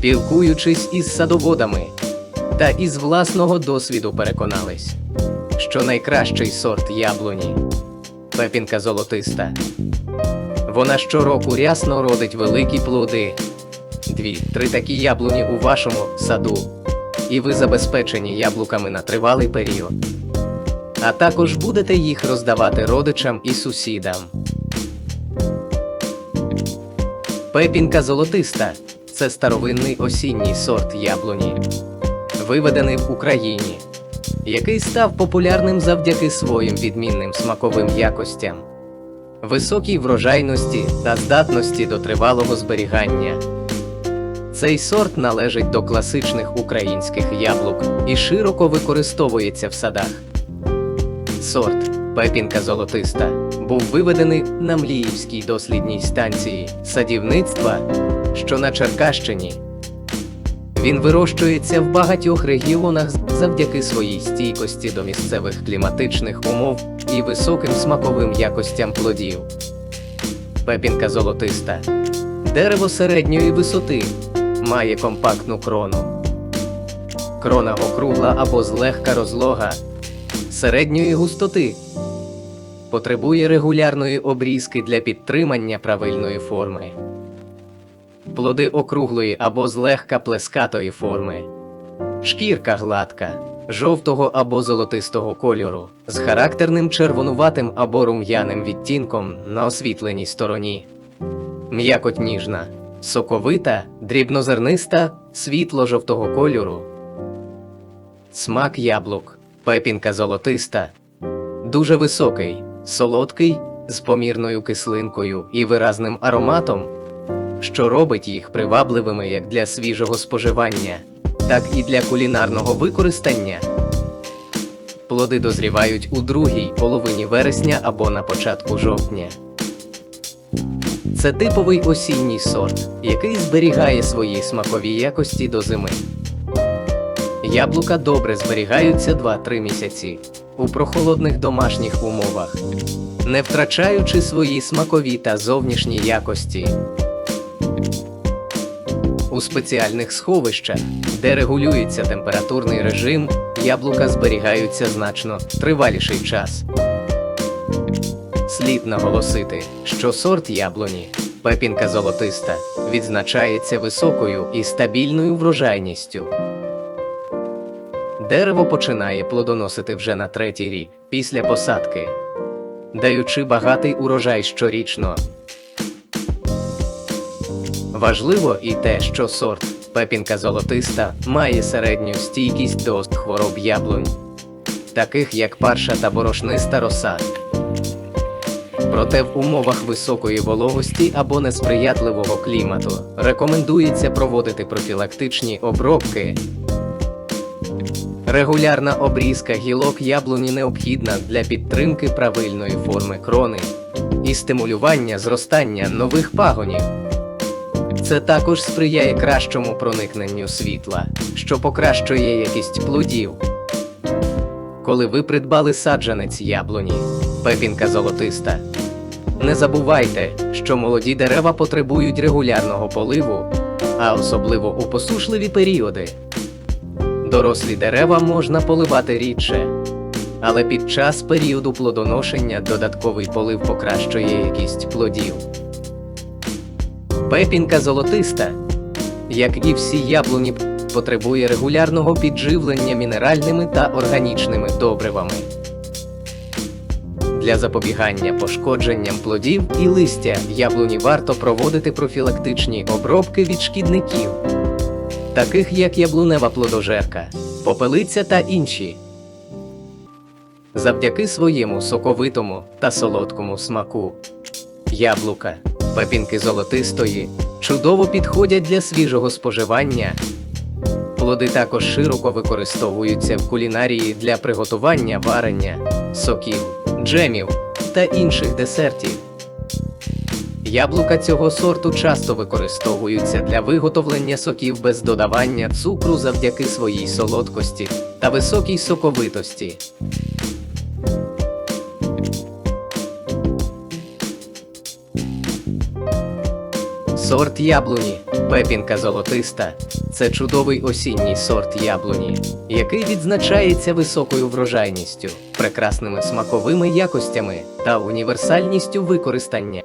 Спілкуючись із садоводами та із власного досвіду переконались, що найкращий сорт яблуні пепінка золотиста. Вона щороку рясно родить великі плоди. Дві-три такі яблуні у вашому саду, і ви забезпечені яблуками на тривалий період. А також будете їх роздавати родичам і сусідам. Пепінка золотиста це старовинний осінній сорт яблуні, виведений в Україні, який став популярним завдяки своїм відмінним смаковим якостям, високій врожайності та здатності до тривалого зберігання. Цей сорт належить до класичних українських яблук і широко використовується в садах. Сорт Пепінка золотиста був виведений на Мліївській дослідній станції садівництва, що на Черкащині. Він вирощується в багатьох регіонах завдяки своїй стійкості до місцевих кліматичних умов і високим смаковим якостям плодів. Пепінка золотиста. Дерево середньої висоти має компактну крону. Крона округла або злегка розлога, середньої густоти. Потребує регулярної обрізки для підтримання правильної форми. Плоди округлої або злегка плескатої форми. Шкірка гладка, жовтого або золотистого кольору, з характерним червонуватим або рум'яним відтінком на освітленій стороні. М'якоть ніжна, соковита, дрібнозерниста, світло-жовтого кольору. Смак яблук, пепінка золотиста, дуже високий, солодкий, з помірною кислинкою і виразним ароматом, що робить їх привабливими як для свіжого споживання, так і для кулінарного використання. Плоди дозрівають у другій половині вересня або на початку жовтня. Це типовий осінній сорт, який зберігає свої смакові якості до зими. Яблука добре зберігаються 2-3 місяці у прохолодних домашніх умовах, не втрачаючи свої смакові та зовнішні якості. У спеціальних сховищах, де регулюється температурний режим, яблука зберігаються значно триваліший час. Слід наголосити, що сорт яблуні пепінка золотиста відзначається високою і стабільною врожайністю. Дерево починає плодоносити вже на третій рік після посадки, даючи багатий урожай щорічно. Важливо і те, що сорт пепінка золотиста має середню стійкість до хвороб яблунь, таких як парша та борошниста роса. Проте в умовах високої вологості або несприятливого клімату рекомендується проводити профілактичні обробки. Регулярна обрізка гілок яблуні необхідна для підтримки правильної форми крони і стимулювання зростання нових пагонів. Це також сприяє кращому проникненню світла, що покращує якість плодів. Коли ви придбали саджанець яблуні, пепінка золотиста. Не забувайте, що молоді дерева потребують регулярного поливу, а особливо у посушливі періоди. Дорослі дерева можна поливати рідше, але під час періоду плодоношення додатковий полив покращує якість плодів. Пепінка золотиста, як і всі яблуні, потребує регулярного підживлення мінеральними та органічними добривами. Для запобігання пошкодженням плодів і листя яблуні варто проводити профілактичні обробки від шкідників, таких як яблунева плодожерка, попелиця та інші. Завдяки своєму соковитому та солодкому смаку. Яблука, пепінки золотистої, чудово підходять для свіжого споживання. Плоди також широко використовуються в кулінарії для приготування варення, соків, джемів та інших десертів. Яблука цього сорту часто використовуються для виготовлення соків без додавання цукру завдяки своїй солодкості та високій соковитості. Сорт яблуні Пепінка золотиста це чудовий осінній сорт яблуні, який відзначається високою врожайністю, прекрасними смаковими якостями та універсальністю використання.